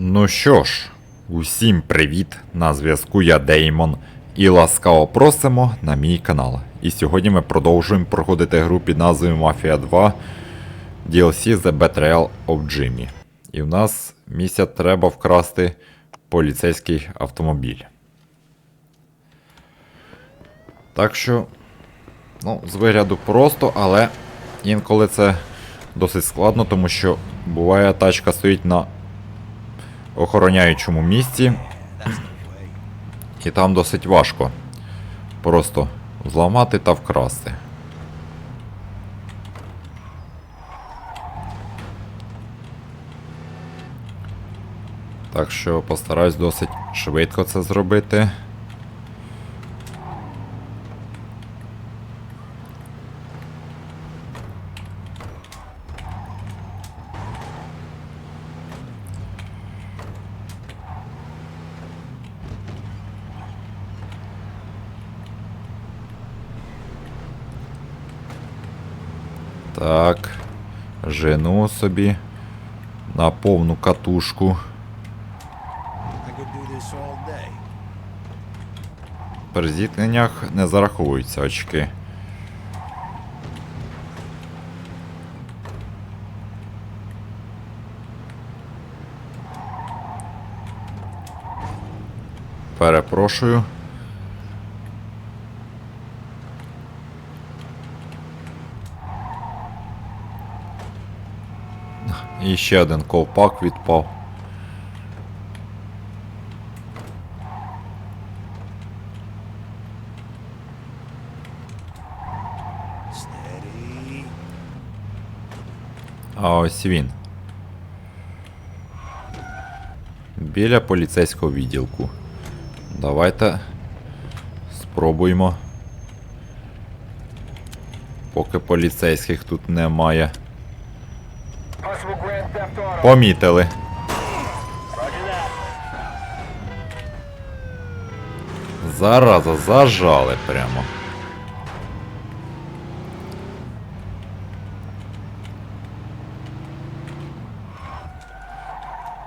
Ну що ж, усім привіт! На зв'язку я Деймон і ласкаво просимо на мій канал. І сьогодні ми продовжуємо проходити гру під назвою Mafia 2 DLC The Betrayal of Jimmy. І в нас місія треба вкрасти поліцейський автомобіль. Так що, ну, з вигляду просто, але інколи це досить складно, тому що буває тачка стоїть на охороняючому місці. І там досить важко просто зламати та вкрасти. Так що постараюсь досить швидко це зробити. Так. Жену собі на повну катушку. При зіткненнях не зараховуються очки. Перепрошую. І ще один ковпак відпав. А ось він. Біля поліцейського відділку. Давайте спробуємо. Поки поліцейських тут немає. Помітили. Зараза, зажали прямо.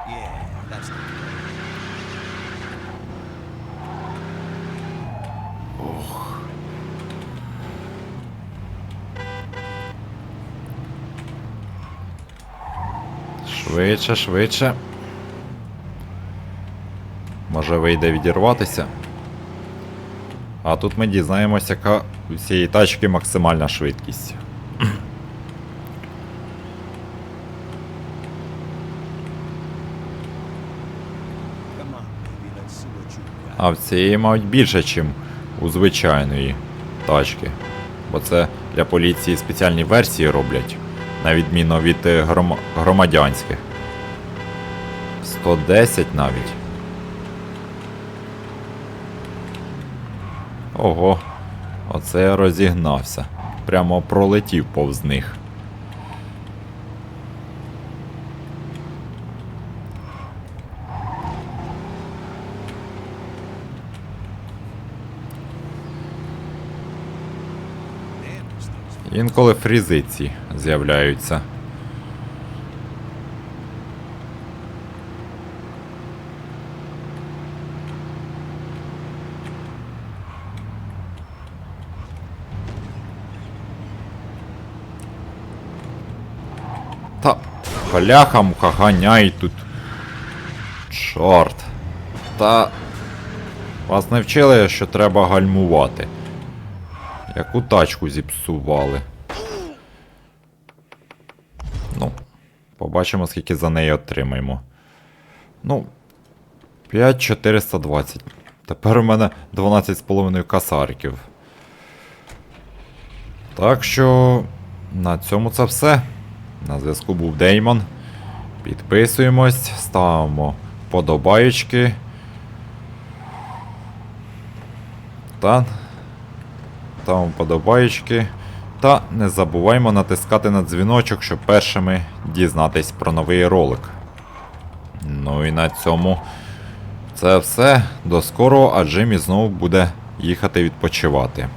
Yeah, Швидше, швидше. Може вийде відірватися. А тут ми дізнаємося, яка у цієї тачки максимальна швидкість. А в цієї, мабуть, більше, ніж у звичайної тачки. Бо це для поліції спеціальні версії роблять, на відміну від е, гром... громадянських. 110 навіть. Ого, оце я розігнався. Прямо пролетів повз них. Інколи фрізиці з'являються. Та бляха муха ганяй тут. Чорт. Та вас не вчили, що треба гальмувати. Яку тачку зіпсували. Ну, побачимо, скільки за неї отримаємо. Ну, 5420. Тепер у мене 12,5 касариків. Так що, на цьому це все. На зв'язку був Деймон. Підписуємось, ставимо подобаєчки. Та ставимо вподобайки, Та не забуваймо натискати на дзвіночок, щоб першими дізнатись про новий ролик. Ну і на цьому це все. До скорого, а Джиммі знову буде їхати відпочивати.